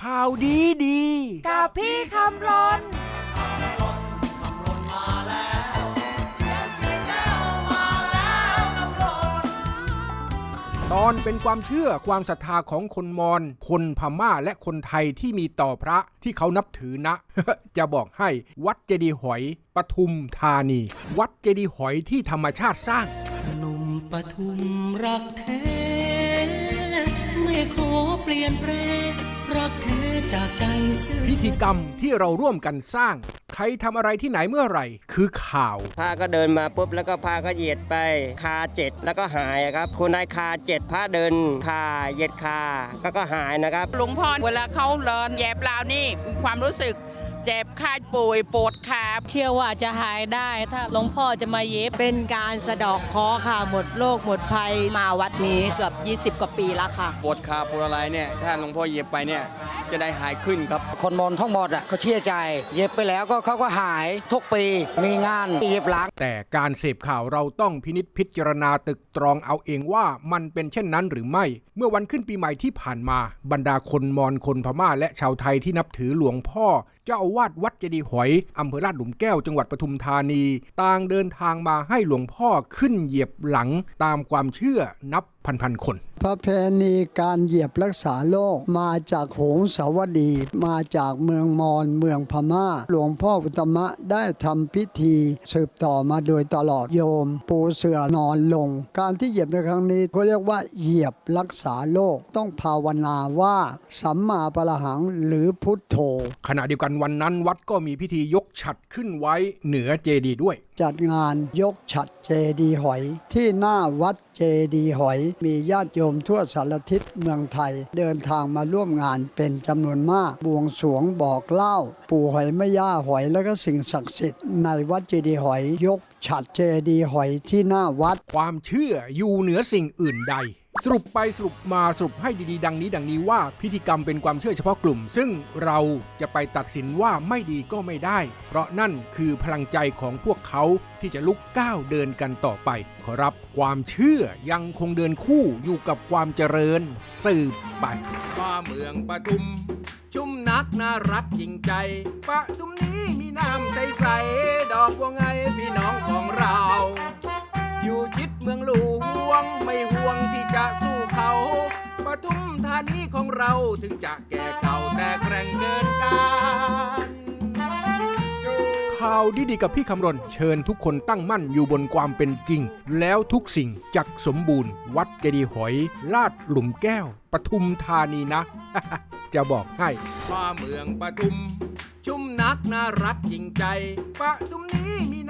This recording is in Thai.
ข่าวดีดี กับพี่คำรนตอนเป็นความเชื่อความศรัทธาของคนมอญคนพม่าและคนไทยที่มีต่อพระที่เขานับถือนะ จะบอกให้วัดเจดีย์หอยปทุมธานี วัดเจดีย์หอยที่ธรรมชาติสร้าง หนุ่มปทุมรักแท้ ไม่ขอเปลี่ยนแปลง รักแท้จากใจซื่อพิธีกรรมที่เราร่วมกันสร้าง ใครทำอะไรที่ไหนเมื่อไหร่ คือข่าวพระก็เดินมาปุ๊บแล้วก็พระก็เหยียดไปคาเจ็ดแล้วก็หายอะครับคุณนายคาเจ็ดพระเดินคาเหยียดคาก็ก็หายนะครับ หลวงพ่อเวลาเขาเลินแยบลาวนี่มีความรู้สึก เจ็บคายป่วยปวดขาเชื่อว่าจะหายได้ถ้าหลวงพ่อจะมาเย็บเป็นการสะเดอกเคราะห์ค่ะ หมดโรคหมดภัยมาวัดนี้เกือบ 20 กว่าปีแล้วค่ะ ปวดขาปวดอะไรเนี่ยถ้าหลวงพ่อเหยียบไปเนี่ยจะได้หายขึ้นครับ คนมอนทั้งหมดอะเขาเชื่อใจ เย็บไปแล้วก็เขาก็หายทุกปีมีงานเย็บหลัง แต่การเสพข่าวเราต้องพินิษพิจารณาตึกตรองเอาเองว่ามันเป็นเช่นนั้นหรือไม่ เมื่อวันขึ้นปีใหม่ที่ผ่านมา บรรดาคนมอญคนพม่าและชาวไทยที่นับถือหลวงพ่อเจ้าอาวาสวัดเจดีย์หอยอำเภอลาดหลุมแก้วจังหวัดปทุมธานี ต่างเดินทางมาให้หลวงพ่อขึ้นเหยียบหลังตามความเชื่อนับพันๆคนประเพณีการเหยียบรักษาโรคมาจากโหงสาวดี มาจากเมืองมอญเมืองพม่า หลวงพ่ออุตตมะได้ทำพิธี สืบต่อมาโดยตลอดโยม ปูเสือนอนลง การที่เหยียบในครั้งนี้เขาเรียกว่าเหยียบรักษาโรคต้องภาวนาว่า สัมมาปะระหังหรือพุทโธขณะเดียวกันวันนั้นวัดก็มีพิธียกฉัดขึ้นไว้เหนือเจดีย์ด้วย จัดงานยกฉัดเจดีย์หอย ที่หน้าวัดเจดีย์หอย มีญาติโยมทั่วสารทิศเมืองไทย เดินทางมาร่วมงานเป็นจำนวนมากบวงสรวงบอกเล่า ปู่หอยแม่ย่าหอยและก็สิ่งศักดิ์สิทธิ์ในวัดเจดีย์หอย ยกฉัดเจดีย์หอยที่หน้าวัด ความเชื่ออยู่เหนือสิ่งอื่นใด สรุปไปสรุปมาสรุปให้ดีๆ ดังนี้ดังนี้ว่าพิธีกรรมเป็นความเชื่อเฉพาะกลุ่ม ซึ่งเราจะไปตัดสินว่าไม่ดีก็ไม่ได้ เพราะนั่นคือพลังใจของพวกเขาที่จะลุกก้าวเดินกันต่อไป ขอรับความเชื่อยังคงเดินคู่อยู่กับความเจริญสืบไปว่าเมืองปทุม ชุ่มนักน่ารักจริงใจปะทุมนี้มีน้ำใสๆดอกบัวไง หลวงไม่ห่วงที่จะสู้เขาปทุมธานีของเราถึงจะแก่เก่าแต่แกร่งเกินการข่าวดีๆกับพี่คำรณ เชิญทุกคนตั้งมั่นอยู่บนความเป็นจริง แล้วทุกสิ่งจักสมบูรณ์ วัดเจดีย์หอย ลาดหลุมแก้วปทุมธานีนะ จะบอกให้ว่าเมืองปทุม ชุ่มนักน่ารักจริงใจปทุมนี้มี